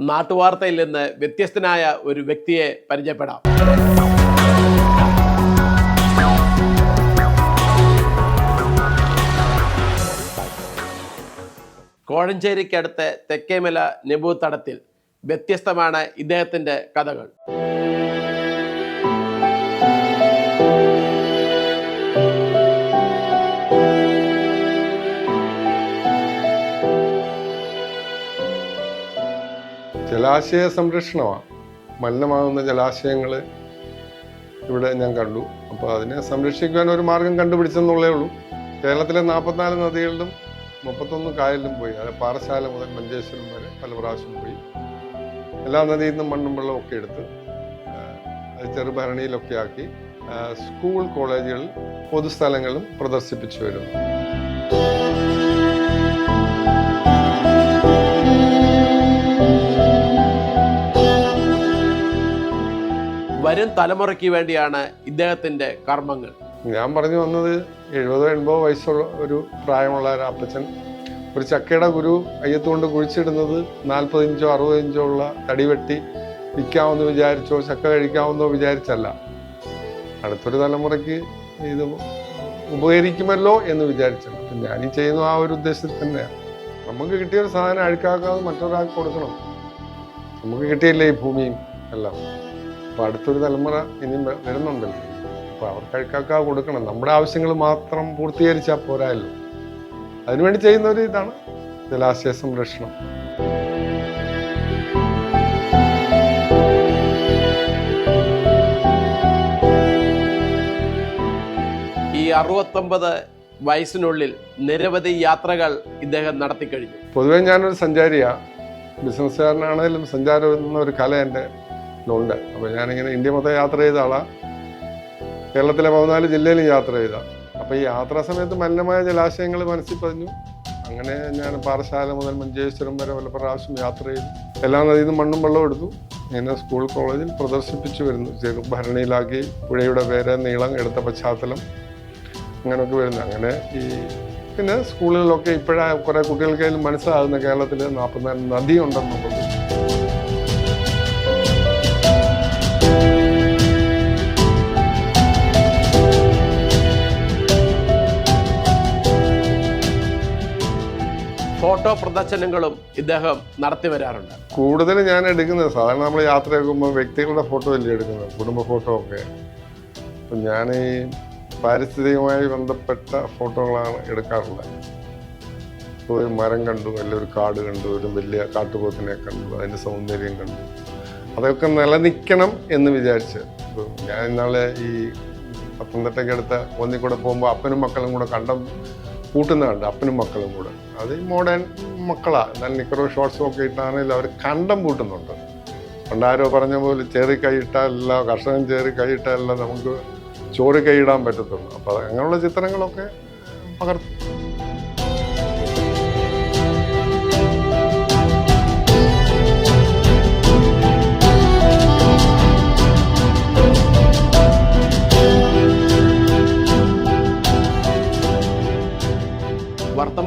നാട്ടുവാർത്തയിൽ നിന്ന് വ്യത്യസ്തനായ ഒരു വ്യക്തിയെ പരിചയപ്പെടാം. കോഴഞ്ചേരിക്കടുത്ത് തെക്കേമല നെബൂത്തടത്തിൽ തടത്തിൽ വ്യത്യസ്തമാണ് ഇദ്ദേഹത്തിന്റെ കഥകൾ. ജലാശയ സംരക്ഷണമാണ്. മലിനമാകുന്ന ജലാശയങ്ങൾ ഇവിടെ ഞാൻ കണ്ടു. അപ്പോൾ അതിനെ സംരക്ഷിക്കാൻ ഒരു മാർഗം കണ്ടുപിടിച്ചെന്നുള്ളേ ഉള്ളൂ. കേരളത്തിലെ നാൽപ്പത്തിനാല് നദികളിലും മുപ്പത്തൊന്ന് കായലിലും പോയി. അത് പാറശാല മുതൽ മഞ്ചേശ്വരം വരെ പല പ്രാവശ്യം പോയി. എല്ലാ നദിയിൽ നിന്നും മണ്ണും വെള്ളവും ഒക്കെ എടുത്ത് അത് ചെറുഭരണിയിലൊക്കെ ആക്കി സ്കൂൾ കോളേജുകളിൽ പൊതുസ്ഥലങ്ങളും പ്രദർശിപ്പിച്ചു വരുന്നു. തലമുറയ്ക്ക് വേണ്ടിയാണ് ഇദ്ദേഹത്തിന്റെ കർമ്മങ്ങൾ. ഞാൻ പറഞ്ഞു വന്നത് എഴുപതോ എൺപതോ വയസ്സുള്ള ഒരു പ്രായമുള്ള ഒരു അപ്പച്ചൻ ഒരു ചക്കയുടെ ഗുരു അയ്യത്തുകൊണ്ട് കുഴിച്ചിടുന്നത് നാൽപ്പത് ഇഞ്ചോ അറുപത് ഇഞ്ചോ ഉള്ള തടി വെട്ടി വിൽക്കാമെന്ന് വിചാരിച്ചോ ചക്ക കഴിക്കാമെന്നോ വിചാരിച്ചല്ല. അടുത്തൊരു തലമുറയ്ക്ക് ഇത് ഉപകരിക്കുമല്ലോ എന്ന് വിചാരിച്ചല്ല. അപ്പം ഞാൻ ഈ ചെയ്യുന്ന ആ ഒരു ഉദ്ദേശത്തിൽ തന്നെയാണ്. നമുക്ക് കിട്ടിയ ഒരു സാധനം അഴുക്കാക്കാതെ മറ്റൊരാൾക്ക് കൊടുക്കണം. നമുക്ക് കിട്ടിയില്ലേ ഈ ഭൂമിയും എല്ലാം? അപ്പോൾ അടുത്തൊരു തലമുറ ഇനിയും വരുന്നുണ്ടല്ലോ. അപ്പോൾ അവർക്ക് അഴുക്കാക്കാതെ കൊടുക്കണം. നമ്മുടെ ആവശ്യങ്ങൾ മാത്രം പൂർത്തീകരിച്ചാൽ പോരായല്ലോ. അതിനുവേണ്ടി ചെയ്യുന്ന ഒരു ഇതാണ് ജലാശയ സംരക്ഷണം. ഈ അറുപത്തൊമ്പത് വയസ്സിനുള്ളിൽ നിരവധി യാത്രകൾ ഇദ്ദേഹം നടത്തിക്കഴിഞ്ഞു. പൊതുവേ ഞാനൊരു സഞ്ചാരിയാണ് ബിസിനസ്സുകാരനാണെങ്കിലും സഞ്ചാരം എന്ന ഒരു കല എന്റെ ഉണ്ട്. അപ്പോൾ ഞാനിങ്ങനെ ഇന്ത്യ മൊത്തം യാത്ര ചെയ്ത ആളാണ് കേരളത്തിലെ പതിനാല് ജില്ലയിലും യാത്ര ചെയ്ത. അപ്പോൾ ഈ യാത്രാ സമയത്ത് മലിനമായ ജലാശയങ്ങൾ മനസ്സിൽ പതിഞ്ഞു. അങ്ങനെ ഞാൻ പാറശാല മുതൽ മഞ്ചേശ്വരം വരെ പല പ്രാവശ്യം യാത്ര ചെയ്തു. എല്ലാ നദിയിൽ നിന്നും മണ്ണും വെള്ളവും എടുത്തു. ഇങ്ങനെ സ്കൂൾ കോളേജിൽ പ്രദർശിപ്പിച്ചു വരുന്നു. ചെറു ഭരണിയിലാക്കി പുഴയുടെ പേര് നീളം എടുത്ത പശ്ചാത്തലം അങ്ങനെയൊക്കെ വരുന്നു. അങ്ങനെ ഈ പിന്നെ സ്കൂളുകളിലൊക്കെ ഇപ്പോഴാണ് കുറേ കുട്ടികൾക്കായാലും മനസ്സിലാകുന്ന കേരളത്തിൽ നാൽപ്പത്തിനാല് നദി ഫോട്ടോ പ്രദർശനങ്ങളും ഇദ്ദേഹം നടത്തി വരാറുണ്ട്. കൂടുതൽ ഞാൻ എടുക്കുന്നത് സാധാരണ നമ്മൾ യാത്ര ചെയ്യുമ്പോൾ വ്യക്തികളുടെ ഫോട്ടോ അല്ലേ എടുക്കുന്നത്? കുടുംബ ഫോട്ടോ ഒക്കെ. അപ്പം ഞാൻ ഈ പാരിസ്ഥിതികമായി ബന്ധപ്പെട്ട ഫോട്ടോകളാണ് എടുക്കാറുള്ളത്. ഇപ്പോൾ ഒരു മരം കണ്ടു അല്ലെങ്കിൽ ഒരു കാട് കണ്ടു ഒരു വലിയ കാട്ടുപോത്തിനെ കണ്ടു അതിന്റെ സൗന്ദര്യം കണ്ടു. അതൊക്കെ നിലനിൽക്കണം എന്ന് വിചാരിച്ച്. ഞാൻ ഇന്നാളെ ഈ പത്തനംതിട്ടയ്ക്ക് അടുത്ത ഒന്നിക്കൂടെ പോകുമ്പോൾ അപ്പനും മക്കളും കൂടെ കണ്ടം കൂട്ടുന്ന അപ്പനും മക്കളും കൂടെ. അത് മോഡേൺ മക്കളാണ് എന്നാൽ നിക്കറോ ഷോർട്സും ഒക്കെ ഇട്ടാണെങ്കിൽ അവർ കണ്ടം പൂട്ടുന്നുണ്ട്. പണ്ടാരോ പറഞ്ഞ പോലെ ചേറി കൈയിട്ടല്ല കർഷകൻ ചേറി കൈയിട്ടല്ല നമുക്ക് ചോറ് കൈയിടാൻ പറ്റത്തുള്ളൂ. അപ്പോൾ അങ്ങനെയുള്ള ചിത്രങ്ങളൊക്കെ പകർത്തും.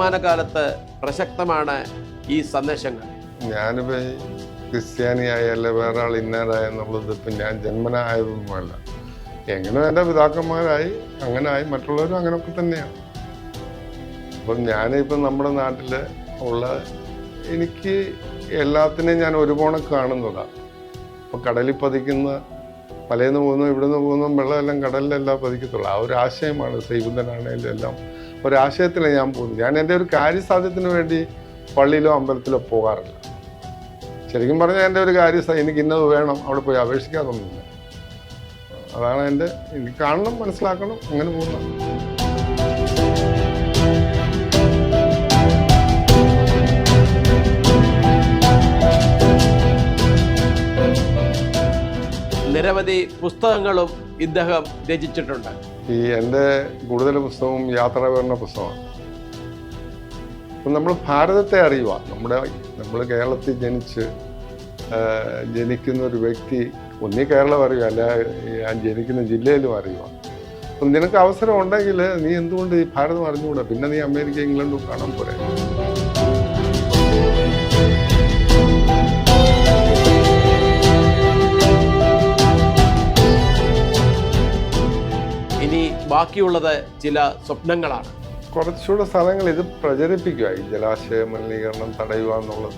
വർത്തമാനകാലത്ത് പ്രസക്തമാണ് ഈ സന്ദേശങ്ങൾ? ഞാനിപ്പോ ക്രിസ്ത്യാനിയായല്ല വേറെ ആൾ ഇന്നാരായെന്നുള്ളത് ഇപ്പം ഞാൻ ജന്മനായതൊന്നുമല്ല എങ്ങനെ എന്റെ പിതാക്കന്മാരായി അങ്ങനെ ആയി മറ്റുള്ളവരും അങ്ങനെയൊക്കെ തന്നെയാണ്. അപ്പം ഞാനിപ്പം നമ്മുടെ നാട്ടിൽ ഉള്ള എനിക്ക് എല്ലാത്തിനെയും ഞാൻ ഒരുപോണ കാണുന്നതാണ് ഇപ്പം കടലിൽ പതിക്കുന്ന മലയിൽ നിന്ന് പോകുന്നു ഇവിടെ നിന്ന് പോകുന്നു വെള്ളമെല്ലാം കടലിലെല്ലാം പതിക്കത്തുള്ളൂ. ആ ഒരു ആശയമാണ് സൈബന്ധനാണേലും എല്ലാം ഒരാശയത്തിലാണ് ഞാൻ പോകുന്നത് ഞാൻ എന്റെ ഒരു കാര്യസാധ്യത്തിന് വേണ്ടി പള്ളിയിലോ അമ്പലത്തിലോ പോകാറില്ല. ശരിക്കും പറഞ്ഞാൽ എന്റെ ഒരു കാര്യം എനിക്ക് ഇന്നത് വേണം അവിടെ പോയി അപേക്ഷിക്കാറൊന്നുമില്ല അതാണ് എന്റെ എനിക്ക് കാണണം മനസ്സിലാക്കണം അങ്ങനെ പോകുന്നത് നിരവധി പുസ്തകങ്ങളും ഇദ്ദേഹം രചിച്ചിട്ടുണ്ട്. ഈ എന്റെ കൂടുതൽ പുസ്തകവും യാത്രാവിവരണ പുസ്തകമാണ്. അപ്പം നമ്മൾ ഭാരതത്തെ അറിയുക. നമ്മുടെ നമ്മൾ കേരളത്തിൽ ജനിച്ച് ജനിക്കുന്ന ഒരു വ്യക്തി ഒന്നീ കേരളം അറിയുക അല്ല ഞാൻ ജനിക്കുന്ന ജില്ലയിലും അറിയുക. അപ്പം നിനക്ക് അവസരം ഉണ്ടെങ്കിൽ നീ എന്തുകൊണ്ട് ഈ ഭാരതം അറിഞ്ഞുകൂടാ? പിന്നെ നീ അമേരിക്ക ഇംഗ്ലണ്ടും കാണാൻ പോരെ? ബാക്കിയുള്ളത് ചില സ്വപ്നങ്ങളാണ്. കുറച്ചുകൂടെ സ്ഥലങ്ങൾ ഇത് പ്രചരിപ്പിക്കുക ഈ ജലാശയ മലിനീകരണം തടയുക എന്നുള്ളത്.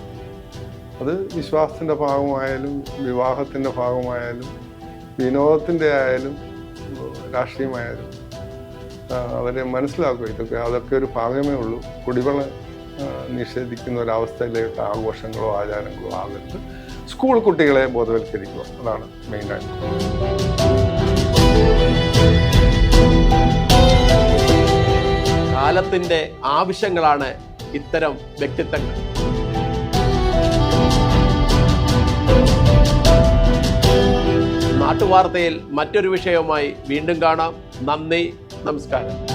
അത് വിശ്വാസത്തിന്റെ ഭാഗമായാലും വിവാഹത്തിന്റെ ഭാഗമായാലും വിനോദത്തിന്റെ ആയാലും രാഷ്ട്രീയമായാലും അവരെ മനസ്സിലാക്കുക. ഇതൊക്കെ അതൊക്കെ ഒരു ഭാഗമേ ഉള്ളൂ. കുടിവെള്ളം നിഷേധിക്കുന്ന ഒരവസ്ഥയിലേക്ക് ആഘോഷങ്ങളോ ആചാരങ്ങളോ ആകരുത്. സ്കൂൾ കുട്ടികളെ ബോധവൽക്കരിക്കുക. അതാണ് മെയിനായിട്ട്. കാലത്തിന്റെ ആവശ്യങ്ങളാണ് ഇത്തരം വ്യക്തിത്വങ്ങൾ. നാട്ടുവാർത്തയിൽ മറ്റൊരു വിഷയവുമായി വീണ്ടും കാണാം. നന്ദി നമസ്കാരം.